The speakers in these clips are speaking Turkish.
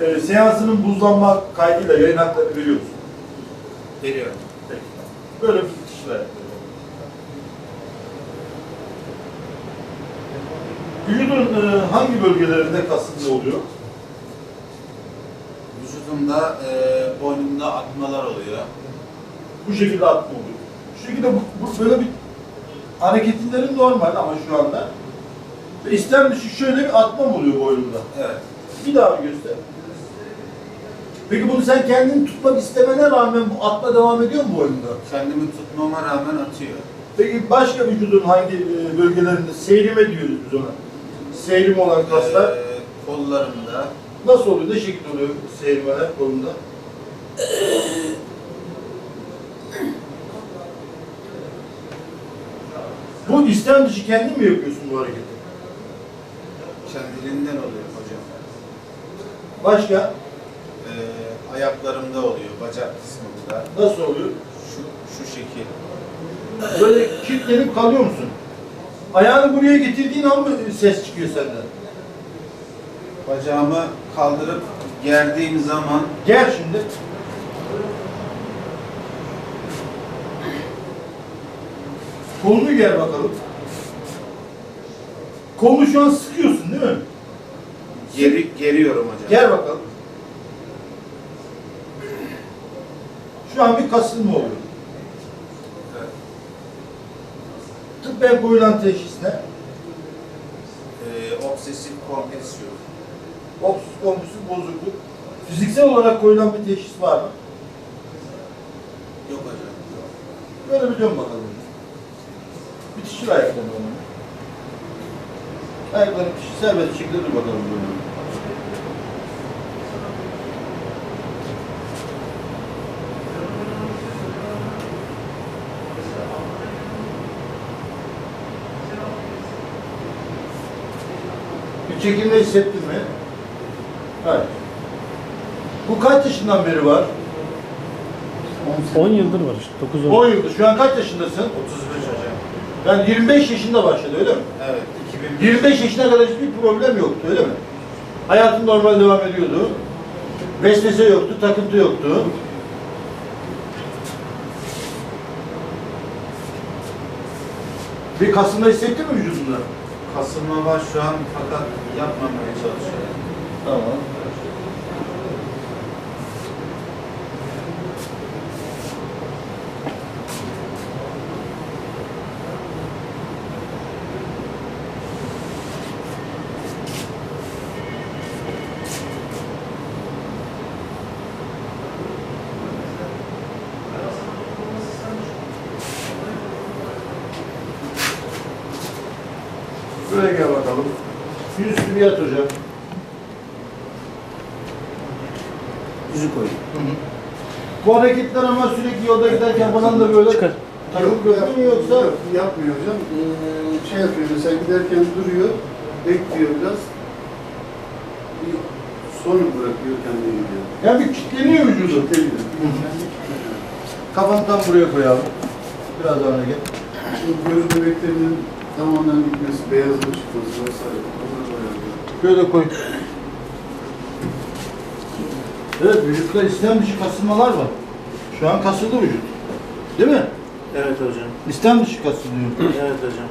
e, seansının buzlanma kaydıyla yayın haklarını veriyor musun? Veriyorum. Peki. Böyle bir bitişle. Vücudun e, hangi bölgelerinde kasıntı oluyor? Vücudumda, e, boynumda atmalar oluyor. Bu şekilde atma oluyor. Şu şekilde bu, bu böyle bir hareketlerin normal ama şu anda. Ve istem dışı şöyle bir atma oluyor boynunda? Evet. Bir daha bir göster. Peki bunu sen kendini tutmak istemene rağmen bu atma devam ediyor mu boynunda? Kendimi tutmama rağmen atıyor. Peki başka vücudun hangi e, bölgelerinde seyrime diyoruz biz ona? Seyrim olan kaslar E, kollarımda, nasıl oluyor? Ne şekilde oluyor seyirmeler kolunda? Bu istem dışı kendin mi yapıyorsun bu hareketi? kendiliğinden oluyor hocam. Başka? Ayaklarımda oluyor, bacak kısmında. Nasıl oluyor? Şu, şu şekil. Böyle kilitlenip kalıyor musun? Ayağını buraya getirdiğin an mı ses çıkıyor senden? Bacağımı kaldırıp gerdiğim zaman Gel şimdi. Kolunu ger bakalım. Kolunu şu an sıkıyorsun değil mi? geri, geriyorum hocam. Gel bakalım. Şu an bir kasılma oluyor. Tıbben koyulan teşhis ne? E, obsesif kompulsiyon. Obsüs kompulsif bozukluk. Fiziksel olarak koyulan bir teşhis var mı? Yok hocam. Böyle bir dön bakalım. Bitişir ayaklarını onun. Ayaklarını bitişir, serbest şekilde dur bakalım böyle. Bir çekilme hissettin mi? Hayır. Bu kaç yaşından beri var? 10 yıldır var işte. 9 10 yıldır. Şu an kaç yaşındasın? 35 hocam. Yani 25 yaşında başladı öyle mi? Evet. 2001 25 yaşına kadar hiçbir problem yoktu öyle mi? Hayatın normal devam ediyordu. Vesvese yoktu, takıntı yoktu. Bir kasılma hissettin mi vücudunda? Kasılma var şu an fakat yapmamaya çalışıyorum. Tamam. Buraya gel bakalım. Bir yat hocam. Yüzü koy. Bu hareketler ama sürekli yolda giderken falan da böyle Çıkar. takılıp yapıyor mu yoksa? Yok, yapmıyor hocam. Ee, şey yapıyor mesela giderken duruyor, bekliyor biraz. Bir sonra bırakıyor kendini gidiyor. Yani bir kilitleniyor vücudu. Geliyor. Kafanı tam buraya koyalım. Biraz daha öne gel. Şimdi göz bebeklerinin tamamen gitmesi, beyazlık çıkması vesaire. Şöyle koy. Evet, vücutta istem dışı kasılmalar var. Şu an kasıldı vücut. Değil mi? Evet hocam. İstem dışı kasılıyor. Evet hocam.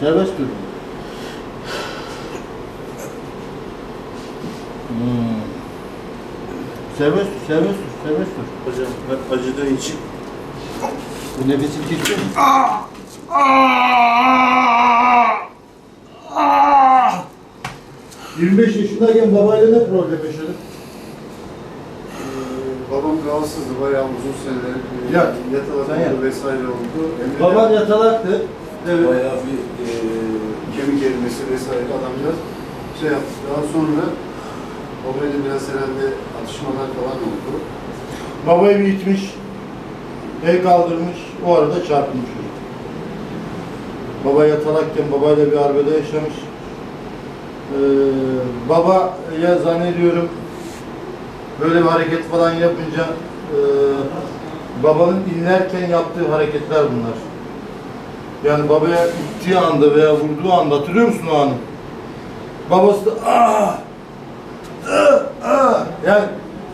Serbest dur. Hmm. Serbest dur, serbest dur, serbest dur. Hocam ben acıdığı için Bu nefesin kesiyor mu? 25 yaşındayken babayla ne problem yaşadın? Ee, babam rahatsızdı bayağı uzun seneler. Ee, Yat. Yatalak Sen yat. oldu vesaire oldu. Emre Baban yatalaktı. Evet. Bayağı bir e, kemik erimesi vesaire adamcağız şey yaptı. Daha sonra babayla biraz herhalde atışmalar falan oldu. Babayı bir itmiş. El kaldırmış. O arada çarpılmış çocuk. Baba yatalakken babayla bir arbede yaşamış. Ee, babaya zannediyorum böyle bir hareket falan yapınca e, babanın inlerken yaptığı hareketler bunlar. Yani babaya ittiği anda veya vurduğu anda hatırlıyor musun o anı? Babası da ah, ah, ah. yani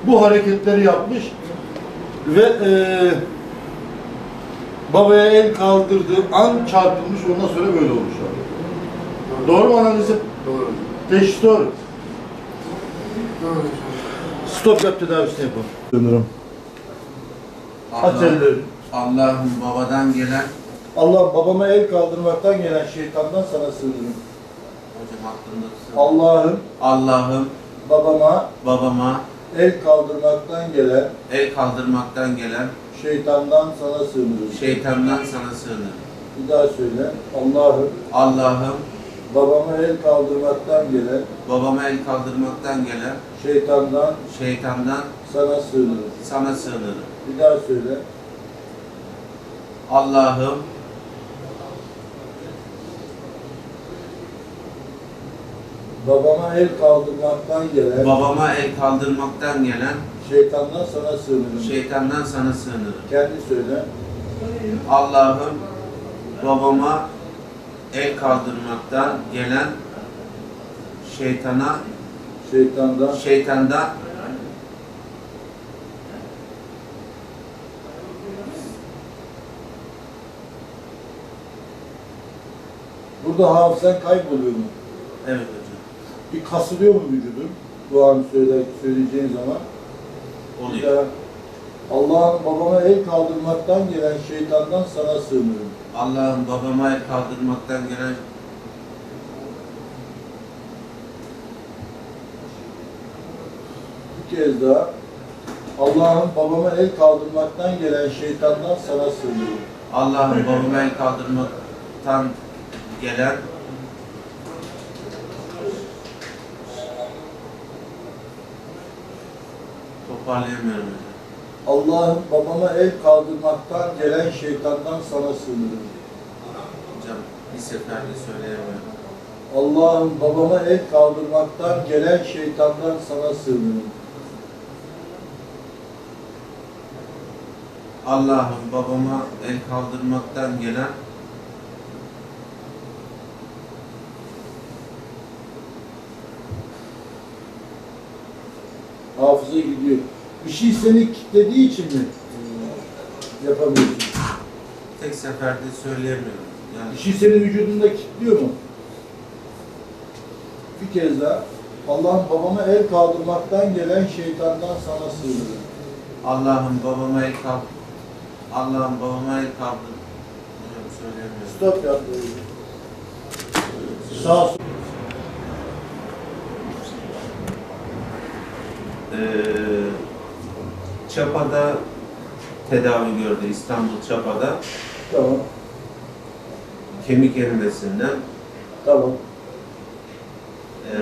bu hareketleri yapmış ve e, babaya el kaldırdığı an çarpılmış ondan sonra böyle olmuş. abi. Doğru mu analizim? Doğru. Teşhis doğru. Doğru. Stop yap tedavisini yapalım. Sanırım. Aç Allah- ellerini. Allah'ım babadan gelen Allah babama el kaldırmaktan gelen şeytandan sana sığınırım. hocam aklımda Allah'ım Allah'ım babama babama el kaldırmaktan gelen el kaldırmaktan gelen şeytandan sana sığınırım. şeytandan sana sığınırım. Bir daha söyle. Allah'ım Allah'ım babama el kaldırmaktan gelen babama el kaldırmaktan gelen şeytandan şeytandan sana sığınırım. sana sığınırım. Bir daha söyle. Allah'ım Babama el kaldırmaktan gelen babama el kaldırmaktan gelen şeytandan sana sığınırım. şeytandan sana sığınırım. Kendi söyle. Allah'ım babama el kaldırmaktan gelen şeytana Şeytandan şeytandan Burada hafızan kayboluyor mu? evet Bir kasılıyor mu vücudun? Bu an söyle, söyleyeceğin zaman. Oluyor. daha, Allah'ım babama el kaldırmaktan gelen şeytandan sana sığınırım. Allah'ım babama el kaldırmaktan gelen Bir kez daha. Allah'ım babama el kaldırmaktan gelen şeytandan sana sığınırım. Allah'ım babama el kaldırmaktan gelen toparlayamıyorum hocam. Allah'ım babama el kaldırmaktan gelen şeytandan sana sığınırım. Hocam bir seferde söyleyemiyorum. Allah'ım babama el kaldırmaktan gelen şeytandan sana sığınırım. Allah'ım babama el kaldırmaktan gelen Hafıza gidiyor. Bir şey seni kilitlediği için mi yapamıyorsun? tek seferde söyleyemiyorum. Yani Bir şey senin vücudunda kilitliyor mu? Bir kez daha. Allah'ım babama el kaldırmaktan gelen şeytandan sana sığınırım. Allah'ım babama el kaldır. Allah'ım babama el kaldır. Söyleyemiyorum. Stop yap. Sağ sol. Ee, Çapa'da tedavi gördü İstanbul Çapa'da Tamam. kemik erimesinden. Tamam. Ee,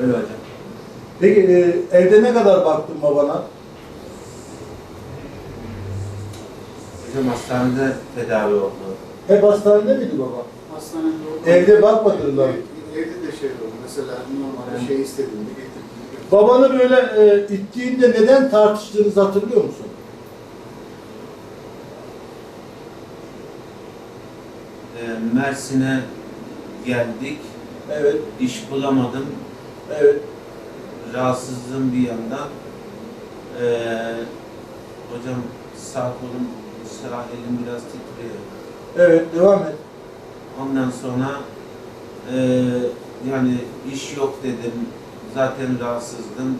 öyle hocam. Peki e, evde ne kadar baktın babana? Hocam hastanede tedavi oldu. Hep hastanede miydi baba? Hastanede oldu. Evde bakmadılar. Ev- Evde de şey oldu. Mesela normal bir şey istediğinde. Babanı böyle e, ittiğinde neden tartıştığınızı hatırlıyor musun? Ee, Mersin'e geldik. Evet, İş bulamadım. evet. Rahatsızlığım bir yandan. Ee, hocam sağ kolum, sağ elim biraz titriyor. Evet, devam et. Ondan sonra eee, yani iş yok dedim. Zaten rahatsızdım.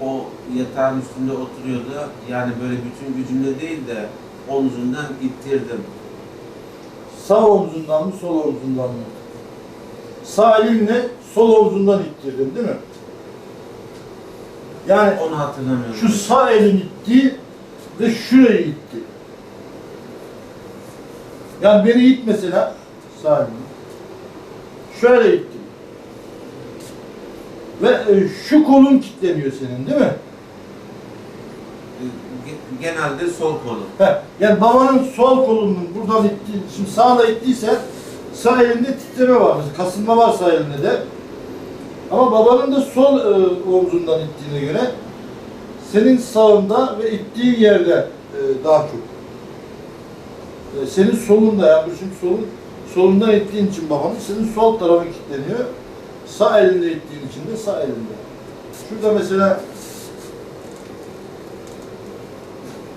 O, o yatağın üstünde oturuyordu. Yani böyle bütün gücümle değil de omzundan ittirdim. Sağ omzundan mı, sol omzundan mı? Sağ elinle sol omzundan ittirdin değil mi? Yani Onu hatırlamıyorum. şu sağ elin itti ve şurayı itti. Yani beni it mesela sağ elini. Şöyle itti. Ve e, şu kolun kilitleniyor senin değil mi? Ge- Genelde sol kolum. Heh, yani babanın sol kolunun buradan itti, şimdi sağla ittiyse sağ elinde titreme var, mesela kasılma var sağ elinde de. Ama babanın da sol e, omzundan ittiğine göre senin sağında ve ittiğin yerde e, daha çok. E, senin solunda yani çünkü solun solundan ittiğin için babanın senin sol tarafı kilitleniyor. Sağ elinde ittiğin için de sağ elinde. Şurada mesela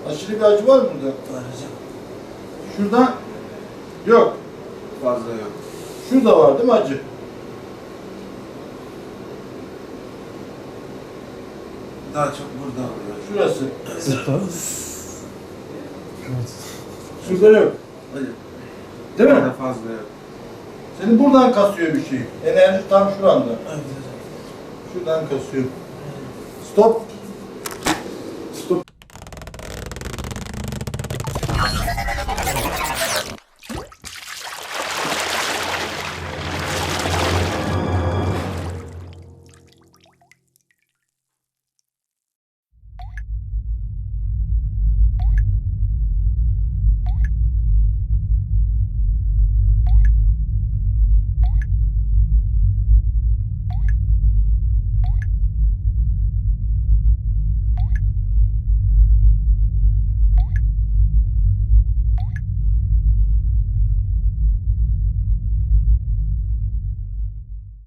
aşırı bir acı var mı burada? Var hocam. Şurada yok. Fazla yok. Şurada var değil mi acı? Daha çok burada oluyor. Şurası. Şurada yok. Hocam. Değil mi? Daha fazla yok. Senin buradan kasıyor bir şey. Enerji tam şuranda. Şuradan kasıyor. Stop.